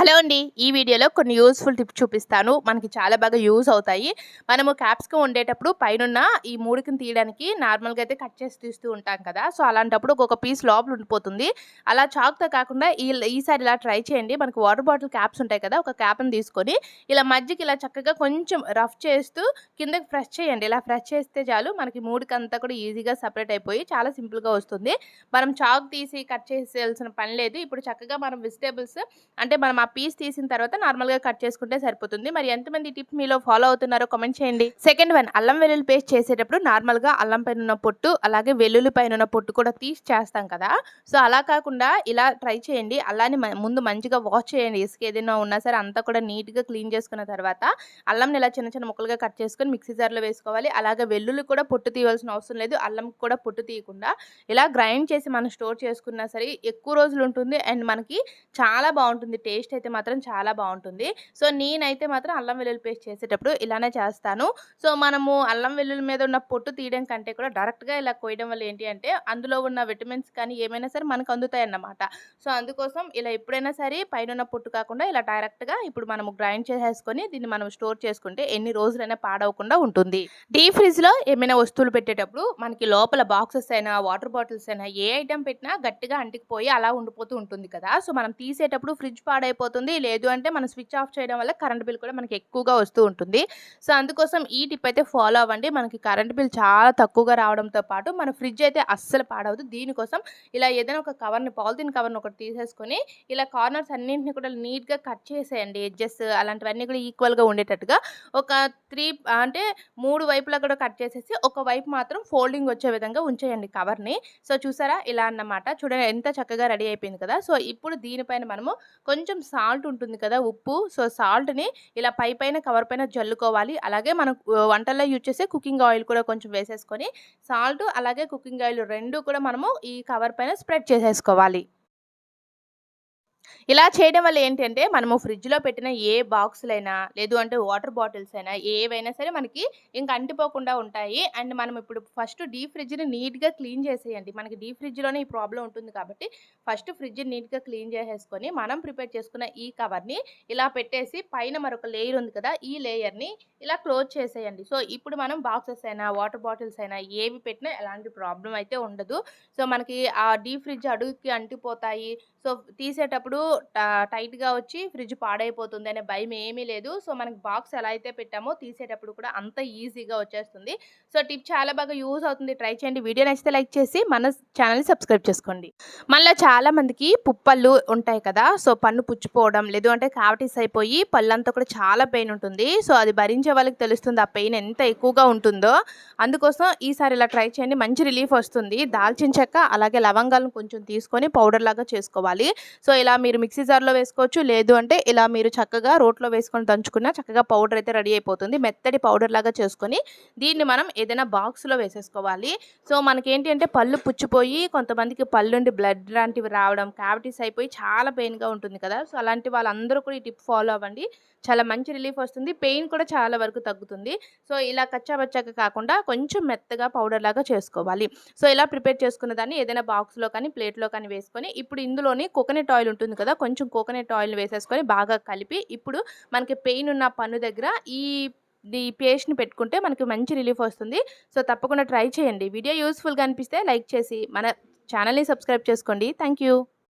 Hello అండి. ఈ వీడియోలో కొన్ని యూస్ఫుల్ టిప్స్ చూపిస్తాను. మనకి చాలా బాగా యూస్ అవుతాయి. మనము క్యాప్సికం వండేటప్పుడు పైనున్న ఈ మూడికిని తీయడానికి నార్మల్గా అయితే కట్ చేసి తీస్తూ ఉంటాం కదా. సో అలాంటప్పుడు ఒక్కొక్క పీస్ లోపల ఉండిపోతుంది. అలా చాక్తో కాకుండా ఈ ఈసారి ఇలా ట్రై చేయండి. మనకు వాటర్ బాటిల్ క్యాప్స్ ఉంటాయి కదా ఒక క్యాప్ని తీసుకొని ఇలా మధ్యకి ఇలా చక్కగా కొంచెం రఫ్ చేస్తూ కిందకి ఫ్రెష్ చేయండి. ఇలా ఫ్రెష్ చేస్తే చాలు మనకి మూడికంతా కూడా ఈజీగా సపరేట్ అయిపోయి చాలా సింపుల్గా వస్తుంది. మనం చాక్ తీసి కట్ చేసేయాల్సిన పని లేదు. ఇప్పుడు చక్కగా మనం వెజిటేబుల్స్ అంటే మనం ఆ పీస్ తీసిన తర్వాత నార్మల్గా కట్ చేసుకుంటే సరిపోతుంది. మరి ఎంతమంది టిప్ మీలో ఫాలో అవుతున్నారో కామెంట్ చేయండి. సెకండ్ వన్ అల్లం వెల్లుల్లి పేస్ట్ చేసేటప్పుడు నార్మల్గా అల్లం పైన ఉన్న పొట్టు అలాగే వెల్లుల్లి పైన ఉన్న పొట్టు కూడా తీసి చేస్తాం కదా. సో అలా కాకుండా ఇలా ట్రై చేయండి. అలానే ముందు మంచిగా వాష్ చేయండి. ఇసుక ఏదైనా ఉన్నా సరే అంతా కూడా నీట్గా క్లీన్ చేసుకున్న తర్వాత అల్లంని ఇలా చిన్న చిన్న ముక్కలుగా కట్ చేసుకొని మిక్సీ జార్లో వేసుకోవాలి. అలాగే వెల్లుల్లి కూడా పొట్టు తీయవలసిన అవసరం లేదు. అల్లం కూడా పొట్టు తీయకుండా ఇలా గ్రైండ్ చేసి మనం స్టోర్ చేసుకున్నా సరే ఎక్కువ రోజులు ఉంటుంది. అండ్ మనకి చాలా బాగుంటుంది టేస్ట్ అయితే మాత్రం చాలా బాగుంటుంది. సో నేనైతే మాత్రం అల్లం వెల్లుల్లి పేస్ట్ చేసేటప్పుడు ఇలానే చేస్తాను. సో మనము అల్లం వెల్లుల్లి మీద ఉన్న పొట్టు తీయడం కంటే కూడా డైరెక్ట్గా ఇలా కోయడం వల్ల ఏంటి అంటే అందులో ఉన్న విటమిన్స్ కానీ ఏమైనా సరే మనకు అందుతాయి అన్నమాట సో అందుకోసం ఇలా ఎప్పుడైనా సరే పైన ఉన్న పొట్టు కాకుండా ఇలా డైరెక్ట్గా ఇప్పుడు మనము గ్రైండ్ చేసేసుకొని దీన్ని మనం స్టోర్ చేసుకుంటే ఎన్ని రోజులైనా పాడవకుండా ఉంటుంది. డీప్ ఫ్రిడ్జ్లో ఏమైనా వస్తువులు పెట్టేటప్పుడు మనకి లోపల బాక్సెస్ అయినా వాటర్ బాటిల్స్ అయినా ఏ ఐటెం పెట్టినా గట్టిగా అంటికిపోయి అలా ఉండిపోతూ ఉంటుంది కదా. సో మనం తీసేటప్పుడు ఫ్రిడ్జ్ పాడైపోతుంది లేదు అంటే మనం స్విచ్ ఆఫ్ చేయడం వల్ల కరెంట్ బిల్ కూడా మనకి ఎక్కువగా వస్తూ ఉంటుంది. సో అందుకోసం ఈ టిప్ అయితే ఫాలో అవ్వండి. మనకి కరెంట్ బిల్ చాలా తక్కువగా రావడంతో పాటు మన ఫ్రిడ్జ్ అయితే అస్సలు పాడవద్దు. దీనికోసం ఇలా ఏదైనా ఒక కవర్ని పాలిథిన్ కవర్ని ఒకటి తీసేసుకొని ఇలా కార్నర్స్ అన్నింటిని కూడా నీట్గా కట్ చేసేయండి. ఎడ్జెస్ అలాంటివన్నీ కూడా ఈక్వల్గా ఉండేటట్టుగా ఒక త్రీ అంటే మూడు వైపులా కూడా కట్ చేసేసి ఒక వైపు మాత్రం ఫోల్డింగ్ వచ్చే విధంగా ఉంచేయండి కవర్ని. సో చూసారా? ఇలా అన్నమాట. చూడండి ఎంత చక్కగా రెడీ అయిపోయింది కదా? సో ఇప్పుడు దీనిపైన మనము కొంచెం సాల్ట్ ఉంటుంది కదా ఉప్పు. సో సాల్ట్ని ఇలా పై పైన కవర్ పైన జల్లుకోవాలి. అలాగే మనం వంటల్లో యూజ్ చేసే కుకింగ్ ఆయిల్ కూడా కొంచెం వేసేసుకొని సాల్ట్ అలాగే కుకింగ్ ఆయిల్ రెండు కూడా మనము ఈ కవర్ పైన స్ప్రెడ్ చేసేసుకోవాలి. ఇలా చేయడం వల్ల ఏంటంటే మనము ఫ్రిడ్జ్లో పెట్టిన ఏ బాక్సులైనా లేదు అంటే వాటర్ బాటిల్స్ అయినా ఏవైనా సరే మనకి ఇంకా అంటిపోకుండా ఉంటాయి. అండ్ మనం ఇప్పుడు ఫస్ట్ డీ ఫ్రిడ్జ్ని నీట్గా క్లీన్ చేసేయండి. మనకి డీ ఫ్రిడ్జ్లోనే ఈ ప్రాబ్లం ఉంటుంది కాబట్టి ఫస్ట్ ఫ్రిడ్జ్ నీట్గా క్లీన్ చేసేసుకొని మనం ప్రిపేర్ చేసుకున్న ఈ కవర్ని ఇలా పెట్టేసి పైన మరొక లేయర్ ఉంది కదా ఈ లేయర్ని ఇలా క్లోజ్ చేసేయండి. సో ఇప్పుడు మనం బాక్సెస్ అయినా వాటర్ బాటిల్స్ అయినా ఏవి పెట్టినా ఎలాంటి ప్రాబ్లం అయితే ఉండదు. సో మనకి ఆ డీ ఫ్రిడ్జ్ అడుగుకి అంటిపోతాయి. సో తీసేటప్పుడు టా- టైట్గా వచ్చి ఫ్రిడ్జ్ పాడైపోతుంది అనే భయం ఏమీ లేదు. సో మనకి బాక్స్ ఎలా అయితే పెట్టామో తీసేటప్పుడు కూడా అంత ఈజీగా వచ్చేస్తుంది. సో టిప్ చాలా బాగా యూజ్ అవుతుంది. ట్రై చేయండి. వీడియో నచ్చితే లైక్ చేసి మన ఛానల్ని సబ్స్క్రైబ్ చేసుకోండి. మళ్ళీ చాలా మందికి పుప్పళ్ళు ఉంటాయి కదా! సో పన్ను పుచ్చిపోవడం లేదు అంటే కావిటీస్ అయిపోయి పళ్ళంతా కూడా చాలా పెయిన్ ఉంటుంది. సో అది భరించే వాళ్ళకి తెలుస్తుంది ఆ పెయిన్ ఎంత ఎక్కువగా ఉంటుందో. అందుకోసం ఈసారి ఇలా ట్రై చేయండి. మంచి రిలీఫ్ వస్తుంది. దాల్చిన చెక్క అలాగే లవంగాలను కొంచెం తీసుకొని పౌడర్ లాగా చేసుకోవాలి. సో ఇలా మీరు మిక్సీ జార్లో వేసుకోవచ్చు. లేదు అంటే ఇలా మీరు చక్కగా రోట్లో వేసుకొని దంచుకున్న చక్కగా పౌడర్ అయితే రెడీ అయిపోతుంది. మెత్తటి పౌడర్ లాగా చేసుకొని దీన్ని మనం ఏదైనా బాక్స్లో వేసేసుకోవాలి. సో మనకేంటి అంటే పళ్ళు పుచ్చిపోయి కొంతమందికి పళ్ళుండి బ్లడ్ లాంటివి రావడం క్యావిటీస్ అయిపోయి చాలా పెయిన్గా ఉంటుంది కదా. సో అలాంటి వాళ్ళందరూ కూడా ఈ టిప్ ఫాలో అవ్వండి. చాలా మంచి రిలీఫ్ వస్తుంది. పెయిన్ కూడా చాలా వరకు తగ్గుతుంది. సో ఇలా కచ్చాబచ్చాక కాకుండా కొంచెం మెత్తగా పౌడర్ లాగా చేసుకోవాలి. సో ఇలా ప్రిపేర్ చేసుకున్న దాన్ని ఏదైనా బాక్స్లో కానీ ప్లేట్లో కానీ వేసుకొని ఇప్పుడు ఇందులోనే కోకోనట్ ఆయిల్ ఉంటుంది కదా! కొంచెం కోకోనట్ ఆయిల్ వేసేసుకొని బాగా కలిపి ఇప్పుడు మనకి పెయిన్ ఉన్న పన్ను దగ్గర ఈ ఈ పేస్ట్ని పెట్టుకుంటే మనకి మంచి రిలీఫ్ వస్తుంది. సో తప్పకుండా ట్రై చేయండి. వీడియో యూస్ఫుల్గా అనిపిస్తే లైక్ చేసి మన ఛానల్ని సబ్స్క్రైబ్ చేసుకోండి. Thank you